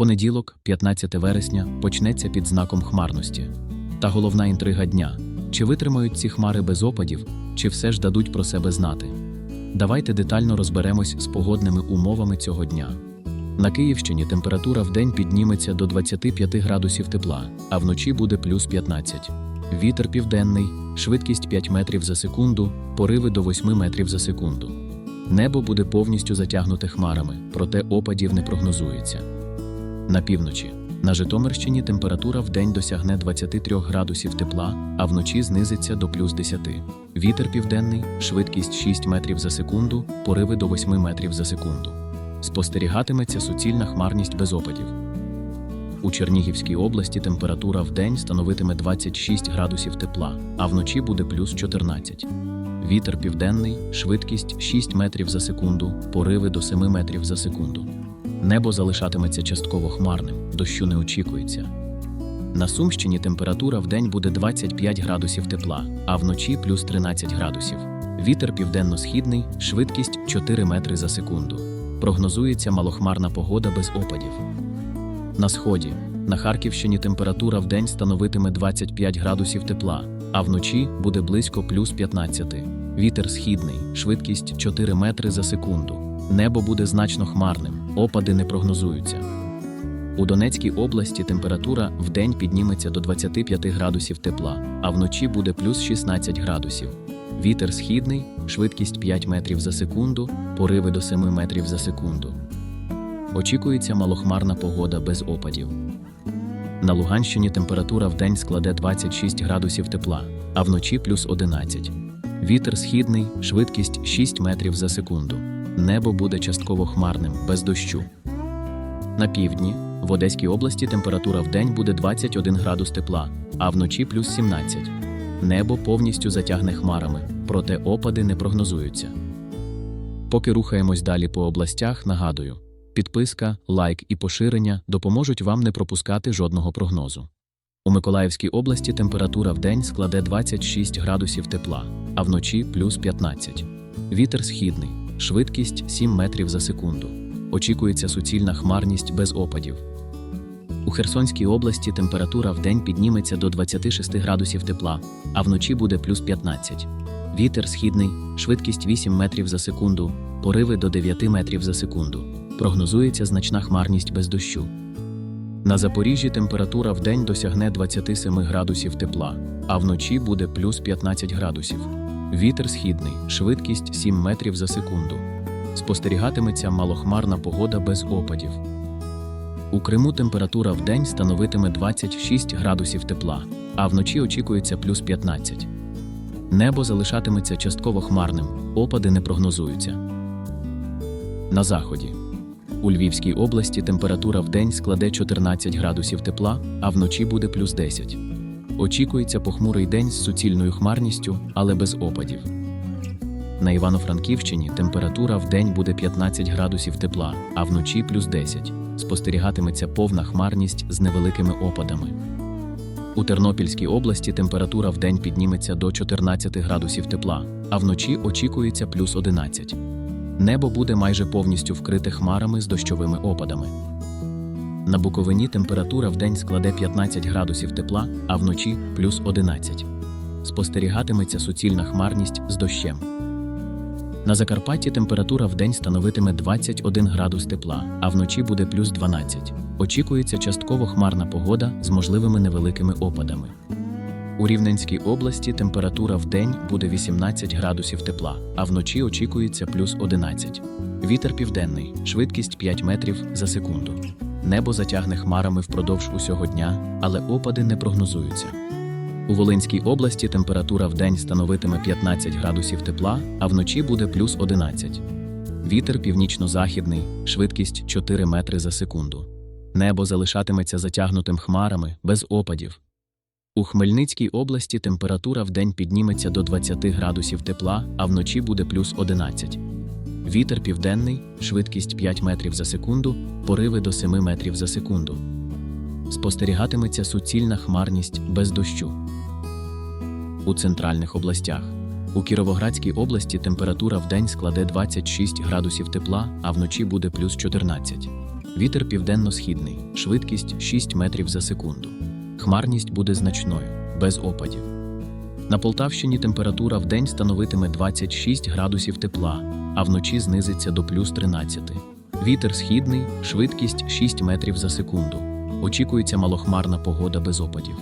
Понеділок, 15 вересня, почнеться під знаком хмарності. Та головна інтрига дня: чи витримають ці хмари без опадів, чи все ж дадуть про себе знати. Давайте детально розберемось з погодними умовами цього дня. На Київщині температура вдень підніметься до 25 градусів тепла, а вночі буде плюс 15. Вітер південний, швидкість 5 метрів за секунду, пориви до 8 метрів за секунду. Небо буде повністю затягнуте хмарами, проте опадів не прогнозується. На півночі. На Житомирщині температура вдень досягне 23 градусів тепла, а вночі знизиться до плюс 10. Вітер південний, швидкість 6 метрів за секунду, пориви до 8 метрів за секунду. Спостерігатиметься суцільна хмарність без опадів. У Чернігівській області температура вдень становитиме 26 градусів тепла, а вночі буде плюс 14. Вітер південний, швидкість 6 метрів за секунду, пориви до 7 метрів за секунду. Небо залишатиметься частково хмарним, дощу не очікується. На Сумщині температура вдень буде 25 градусів тепла, а вночі плюс 13 градусів. Вітер південно-східний, швидкість 4 метри за секунду. Прогнозується малохмарна погода без опадів. На сході. На Харківщині температура вдень становитиме 25 градусів тепла, а вночі буде близько плюс 15. Вітер східний, швидкість 4 метри за секунду. Небо буде значно хмарним, опади не прогнозуються. У Донецькій області температура вдень підніметься до 25 градусів тепла, а вночі буде плюс 16 градусів. Вітер східний, швидкість 5 метрів за секунду, пориви до 7 метрів за секунду. Очікується малохмарна погода без опадів. На Луганщині температура вдень складе 26 градусів тепла, а вночі плюс 11. Вітер східний, швидкість 6 метрів за секунду. Небо буде частково хмарним, без дощу. На півдні в Одеській області температура вдень буде 21 градус тепла, а вночі плюс 17. Небо повністю затягне хмарами, проте опади не прогнозуються. Поки рухаємось далі по областях, нагадую: підписка, лайк і поширення допоможуть вам не пропускати жодного прогнозу. У Миколаївській області температура вдень складе 26 градусів тепла, а вночі плюс 15. Вітер східний, швидкість 7 метрів за секунду. Очікується суцільна хмарність без опадів. У Херсонській області температура вдень підніметься до 26 градусів тепла, а вночі буде плюс 15. Вітер східний, швидкість 8 метрів за секунду, пориви до 9 метрів за секунду. Прогнозується значна хмарність без дощу. На Запоріжжі температура вдень досягне 27 градусів тепла, а вночі буде плюс 15 градусів. Вітер східний, швидкість 7 метрів за секунду. Спостерігатиметься малохмарна погода без опадів. У Криму температура вдень становитиме 26 градусів тепла, а вночі очікується плюс 15. Небо залишатиметься частково хмарним, опади не прогнозуються. На заході. У Львівській області температура вдень складе 14 градусів тепла, а вночі буде плюс 10. Очікується похмурий день з суцільною хмарністю, але без опадів. На Івано-Франківщині температура вдень буде 15 градусів тепла, а вночі плюс 10. Спостерігатиметься повна хмарність з невеликими опадами. У Тернопільській області температура вдень підніметься до 14 градусів тепла, а вночі очікується плюс 11. Небо буде майже повністю вкрите хмарами з дощовими опадами. На Буковині температура вдень складе 15 градусів тепла, а вночі плюс 11. Спостерігатиметься суцільна хмарність з дощем. На Закарпатті температура вдень становитиме 21 градус тепла, а вночі буде плюс 12. Очікується частково хмарна погода з можливими невеликими опадами. У Рівненській області температура вдень буде 18 градусів тепла, а вночі очікується плюс 11. Вітер південний, швидкість 5 метрів за секунду. Небо затягне хмарами впродовж усього дня, але опади не прогнозуються. У Волинській області температура вдень становитиме 15 градусів тепла, а вночі буде плюс 11. Вітер північно-західний, швидкість 4 метри за секунду. Небо залишатиметься затягнутим хмарами без опадів. У Хмельницькій області температура вдень підніметься до 20 градусів тепла, а вночі буде плюс 11. Вітер південний, швидкість 5 метрів за секунду, пориви до 7 метрів за секунду. Спостерігатиметься суцільна хмарність без дощу. У центральних областях. У Кіровоградській області температура вдень складе 26 градусів тепла, а вночі буде плюс 14. Вітер південно-східний, швидкість 6 метрів за секунду. Хмарність буде значною, без опадів. На Полтавщині температура в день становитиме 26 градусів тепла, а вночі знизиться до плюс 13. Вітер східний, швидкість 6 метрів за секунду. Очікується малохмарна погода без опадів.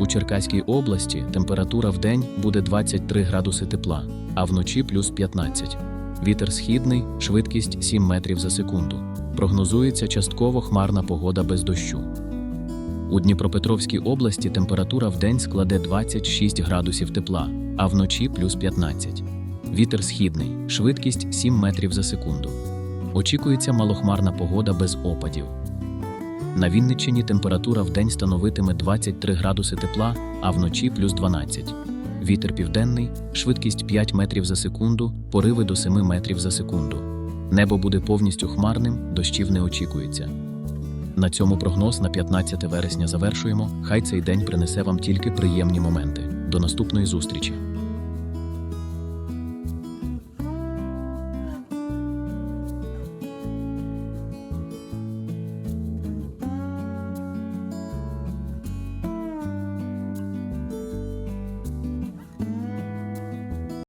У Черкаській області температура в день буде 23 градуси тепла, а вночі плюс 15. Вітер східний, швидкість 7 метрів за секунду. Прогнозується частково хмарна погода без дощу. У Дніпропетровській області температура в день складе 26 градусів тепла, а вночі плюс 15. Вітер східний, швидкість 7 метрів за секунду. Очікується малохмарна погода без опадів. На Вінниччині температура в день становитиме 23 градуси тепла, а вночі плюс 12. Вітер південний, швидкість 5 метрів за секунду, пориви до 7 метрів за секунду. Небо буде повністю хмарним, дощів не очікується. На цьому прогноз на 15 вересня завершуємо. Хай цей день принесе вам тільки приємні моменти. До наступної зустрічі!